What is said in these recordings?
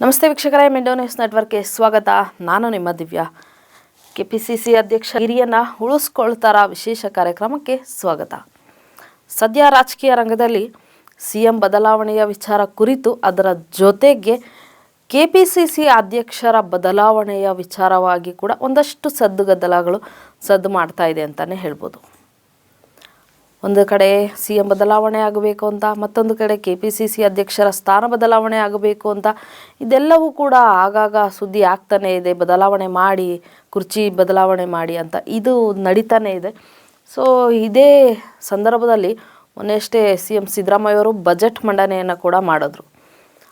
ನಮಸ್ತೆ ವೀಕ್ಷಕರೇ, ಮೆಂಡೋ ನ್ಯೂಸ್ ನೆಟ್ವರ್ಕ್ಗೆ ಸ್ವಾಗತ. ನಾನು ನಿಮ್ಮ ದಿವ್ಯಾ. ಕೆಪಿಸಿಸಿ ಅಧ್ಯಕ್ಷ ಹಿರಿಯನ್ನ ಉಳಿಸ್ಕೊಳ್ತಾರ ವಿಶೇಷ ಕಾರ್ಯಕ್ರಮಕ್ಕೆ ಸ್ವಾಗತ. ಸದ್ಯ ರಾಜಕೀಯ ರಂಗದಲ್ಲಿ ಸಿ ಎಂ ಬದಲಾವಣೆಯ ವಿಚಾರ ಕುರಿತು ಅದರ ಜೊತೆಗೆ ಕೆಪಿಸಿಸಿ ಅಧ್ಯಕ್ಷರ ಬದಲಾವಣೆಯ ವಿಚಾರವಾಗಿ ಕೂಡ ಒಂದಷ್ಟು ಸದ್ದುಗದ್ದಲಗಳು ಸದ್ದು ಮಾಡ್ತಾ ಇದೆ ಅಂತಲೇ ಹೇಳ್ಬೋದು. ಒಂದು ಕಡೆ ಸಿ ಎಂ ಬದಲಾವಣೆ ಆಗಬೇಕು ಅಂತ, ಮತ್ತೊಂದು ಕಡೆ ಕೆ ಪಿ ಸಿ ಸಿ ಅಧ್ಯಕ್ಷರ ಸ್ಥಾನ ಬದಲಾವಣೆ ಆಗಬೇಕು ಅಂತ, ಇದೆಲ್ಲವೂ ಕೂಡ ಆಗಾಗ ಸುದ್ದಿ ಆಗ್ತಾನೇ ಇದೆ. ಬದಲಾವಣೆ ಮಾಡಿ, ಕುರ್ಚಿ ಬದಲಾವಣೆ ಮಾಡಿ ಅಂತ ಇದು ನಡೀತಾನೇ ಇದೆ. ಸೊ ಇದೇ ಸಂದರ್ಭದಲ್ಲಿ ಮೊನ್ನೆಯಷ್ಟೇ ಸಿ ಎಂ ಸಿದ್ದರಾಮಯ್ಯವರು ಬಜೆಟ್ ಮಂಡನೆಯನ್ನು ಕೂಡ ಮಾಡಿದ್ರು.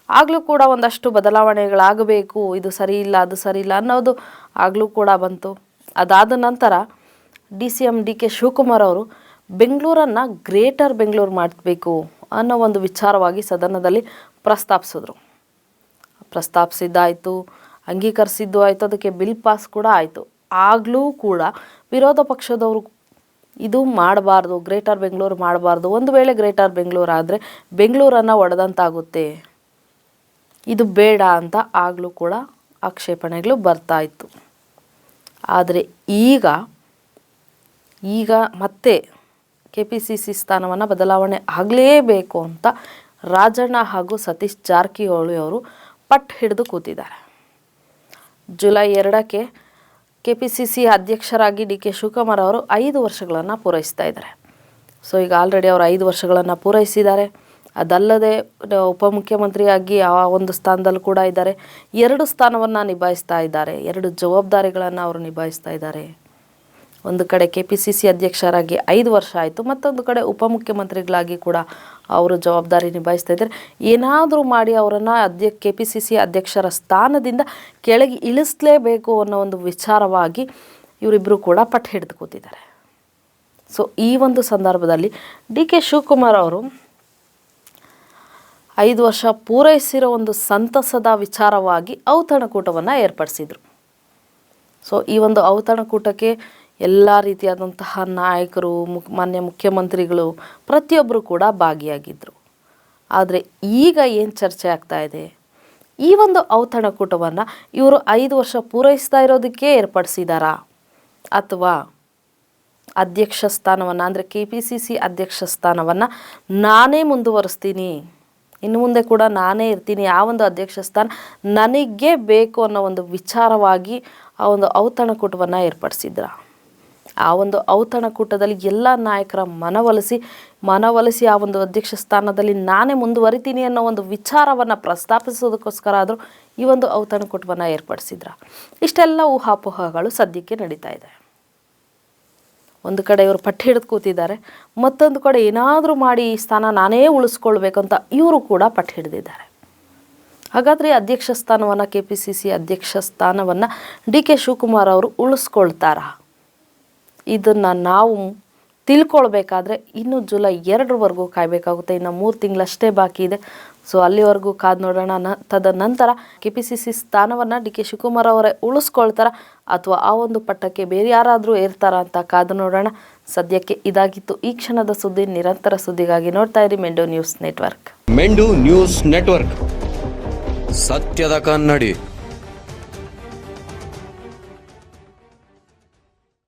ಆಗಲೂ ಕೂಡ ಒಂದಷ್ಟು ಬದಲಾವಣೆಗಳಾಗಬೇಕು, ಇದು ಸರಿ ಇಲ್ಲ, ಅದು ಸರಿ ಇಲ್ಲ ಅನ್ನೋದು ಆಗಲೂ ಕೂಡ ಬಂತು. ಅದಾದ ನಂತರ D C M D K Shivakumar ಅವರು ಬೆಂಗಳೂರನ್ನು ಗ್ರೇಟರ್ ಬೆಂಗಳೂರು ಮಾಡಬೇಕು ಅನ್ನೋ ಒಂದು ವಿಚಾರವಾಗಿ ಸದನದಲ್ಲಿ ಪ್ರಸ್ತಾಪಿಸಿದ್ರು. ಪ್ರಸ್ತಾಪಿಸಿದ್ದಾಯಿತು, ಅಂಗೀಕರಿಸಿದ್ದು ಆಯಿತು, ಅದಕ್ಕೆ ಬಿಲ್ ಪಾಸ್ ಕೂಡ ಆಯಿತು. ಆಗಲೂ ಕೂಡ ವಿರೋಧ ಪಕ್ಷದವರು ಇದು ಮಾಡಬಾರ್ದು, ಗ್ರೇಟರ್ ಬೆಂಗಳೂರು ಮಾಡಬಾರ್ದು. ಒಂದು ವೇಳೆ ಗ್ರೇಟರ್ ಬೆಂಗಳೂರು ಆದರೆ ಬೆಂಗಳೂರನ್ನು ಒಡೆದಂತಾಗುತ್ತೆ. ಇದು ಬೇಡ ಅಂತ ಆಗಲೂ ಕೂಡ ಆಕ್ಷೇಪಣೆಗಳು ಬರ್ತಾ ಇತ್ತು. ಆದರೆ ಈಗ ಈಗ ಮತ್ತೆ ಕೆ ಪಿ ಸಿ ಸಿ ಸ್ಥಾನವನ್ನು ಬದಲಾವಣೆ ಆಗಲೇಬೇಕು ಅಂತ ರಾಜಣ್ಣ ಹಾಗೂ ಸತೀಶ್ ಜಾರಕಿಹೊಳಿ ಅವರು ಪಟ್ ಹಿಡಿದು ಕೂತಿದ್ದಾರೆ. ಜುಲೈ ಎರಡಕ್ಕೆ ಕೆ ಪಿ ಸಿ ಸಿ ಅಧ್ಯಕ್ಷರಾಗಿ ಡಿ ಕೆ ಶಿವಕುಮಾರ್ ಅವರು ಐದು ವರ್ಷಗಳನ್ನು ಪೂರೈಸ್ತಾ ಇದ್ದಾರೆ. ಸೊ, ಈಗ ಆಲ್ರೆಡಿ ಅವರು ಐದು ವರ್ಷಗಳನ್ನು ಪೂರೈಸಿದ್ದಾರೆ. ಅದಲ್ಲದೆ ಉಪಮುಖ್ಯಮಂತ್ರಿಯಾಗಿ ಆ ಒಂದು ಸ್ಥಾನದಲ್ಲಿ ಕೂಡ ಇದ್ದಾರೆ. ಎರಡು ಸ್ಥಾನವನ್ನು ನಿಭಾಯಿಸ್ತಾ ಇದ್ದಾರೆ. ಎರಡು ಜವಾಬ್ದಾರಿಗಳನ್ನು ಅವರು ನಿಭಾಯಿಸ್ತಾ ಇದ್ದಾರೆ. ಒಂದು ಕಡೆ ಕೆ ಪಿ ಸಿ ಸಿ ಅಧ್ಯಕ್ಷರಾಗಿ ಐದು ವರ್ಷ ಆಯಿತು, ಮತ್ತೊಂದು ಕಡೆ ಉಪಮುಖ್ಯಮಂತ್ರಿಗಳಾಗಿ ಕೂಡ ಅವರು ಜವಾಬ್ದಾರಿ ನಿಭಾಯಿಸ್ತಾ ಇದ್ದಾರೆ. ಏನಾದರೂ ಮಾಡಿ ಅವರನ್ನು ಅಧ್ಯ ಕೆ ಪಿ ಸಿ ಸಿ ಅಧ್ಯಕ್ಷರ ಸ್ಥಾನದಿಂದ ಕೆಳಗೆ ಇಳಿಸಲೇಬೇಕು ಅನ್ನೋ ಒಂದು ವಿಚಾರವಾಗಿ ಇವರಿಬ್ಬರು ಕೂಡ ಪಟ್ಟು ಹಿಡಿದು ಕೂತಿದ್ದಾರೆ. ಸೊ ಈ ಒಂದು ಸಂದರ್ಭದಲ್ಲಿ ಡಿ ಕೆ ಶಿವಕುಮಾರ್ ಅವರು ಐದು ವರ್ಷ ಪೂರೈಸಿರೋ ಒಂದು ಸಂತಸದ ವಿಚಾರವಾಗಿ ಔತಣಕೂಟವನ್ನು ಏರ್ಪಡಿಸಿದರು. ಸೊ ಈ ಒಂದು ಔತಣಕೂಟಕ್ಕೆ ಎಲ್ಲ ರೀತಿಯಾದಂತಹ ನಾಯಕರು ಮುಖ್ ಮಾನ್ಯ ಮುಖ್ಯಮಂತ್ರಿಗಳು ಪ್ರತಿಯೊಬ್ಬರು ಕೂಡ ಭಾಗಿಯಾಗಿದ್ದರು ಆದರೆ ಈಗ ಏನು ಚರ್ಚೆ ಆಗ್ತಾ ಇದೆ? ಈ ಒಂದು ಔತಣಕೂಟವನ್ನು ಇವರು ಐದು ವರ್ಷ ಪೂರೈಸ್ತಾ ಇರೋದಕ್ಕೆ ಏರ್ಪಡಿಸಿದಾರಾ? ಅಥವಾ ಅಧ್ಯಕ್ಷ ಸ್ಥಾನವನ್ನು, ಅಂದರೆ ಕೆ ಪಿ ಸಿ ಸಿ ಅಧ್ಯಕ್ಷ ಸ್ಥಾನವನ್ನು ನಾನೇ ಮುಂದುವರಿಸ್ತೀನಿ? ಇನ್ನು ಮುಂದೆ ಕೂಡ ನಾನೇ ಇರ್ತೀನಿ, ಆ ಒಂದು ಅಧ್ಯಕ್ಷ ಸ್ಥಾನ ನನಗೆ ಬೇಕು ಅನ್ನೋ ಒಂದು ವಿಚಾರವಾಗಿ ಆ ಒಂದು ಔತಣಕೂಟವನ್ನು ಏರ್ಪಡಿಸಿದ್ರ? ಆ ಒಂದು ಔತಣಕೂಟದಲ್ಲಿ ಎಲ್ಲ ನಾಯಕರ ಮನವೊಲಿಸಿ ಮನವೊಲಿಸಿ ಆ ಒಂದು ಅಧ್ಯಕ್ಷ ಸ್ಥಾನದಲ್ಲಿ ನಾನೇ ಮುಂದುವರಿತೀನಿ ಅನ್ನೋ ಒಂದು ವಿಚಾರವನ್ನು ಪ್ರಸ್ತಾಪಿಸೋದಕ್ಕೋಸ್ಕರ ಆದರೂ ಈ ಒಂದು ಔತಣಕೂಟವನ್ನು ಏರ್ಪಡಿಸಿದ್ರ. ಇಷ್ಟೆಲ್ಲ ಊಹಾಪೋಹಗಳು ಸದ್ಯಕ್ಕೆ ನಡೀತಾ ಇದೆ. ಒಂದು ಕಡೆ ಇವರು ಪಟ್ಟಿ ಹಿಡಿದು ಕೂತಿದ್ದಾರೆ, ಮತ್ತೊಂದು ಕಡೆ ಏನಾದರೂ ಮಾಡಿ ಈ ಸ್ಥಾನ ನಾನೇ ಉಳಿಸ್ಕೊಳ್ಬೇಕು ಅಂತ ಇವರು ಕೂಡ ಪಟ್ಟಿ ಹಿಡಿದಿದ್ದಾರೆ. ಹಾಗಾದರೆ ಅಧ್ಯಕ್ಷ ಸ್ಥಾನವನ್ನು ಕೆ ಪಿ ಸಿ ಸಿ ಅಧ್ಯಕ್ಷ ಸ್ಥಾನವನ್ನು ಡಿ ಕೆ ಶಿವಕುಮಾರ್ ಅವರು ಉಳಿಸ್ಕೊಳ್ತಾರಾ? ಇದನ್ನು ನಾವು ತಿಳ್ಕೊಳ್ಬೇಕಾದ್ರೆ ಇನ್ನು ಜುಲೈ ಎರಡರವರೆಗೂ ಕಾಯಬೇಕಾಗುತ್ತೆ. ಇನ್ನು ಮೂರು ತಿಂಗಳಷ್ಟೇ ಬಾಕಿ ಇದೆ. ಸೊ ಅಲ್ಲಿವರೆಗೂ ಕಾದು ನೋಡೋಣ. ನ, ತದನಂತರ ಕೆ ಪಿ ಸಿ ಸಿ ಸ್ಥಾನವನ್ನು ಡಿ ಕೆ ಶಿವಕುಮಾರ್ ಅವರೇ ಉಳಿಸ್ಕೊಳ್ತಾರ? ಅಥವಾ ಆ ಒಂದು ಪಟ್ಟಕ್ಕೆ ಬೇರೆ ಯಾರಾದರೂ ಏರ್ತಾರ ಅಂತ ಕಾದು ನೋಡೋಣ. ಸದ್ಯಕ್ಕೆ ಇದಾಗಿತ್ತು ಈ ಕ್ಷಣದ ಸುದ್ದಿ. ನಿರಂತರ ಸುದ್ದಿಗಾಗಿ ನೋಡ್ತಾ ಇರಿ ಮೆಂಡೋ ನ್ಯೂಸ್ ನೆಟ್ವರ್ಕ್. ಮೆಂಡು news network. ಸತ್ಯದ ಕನ್ನಡಿ.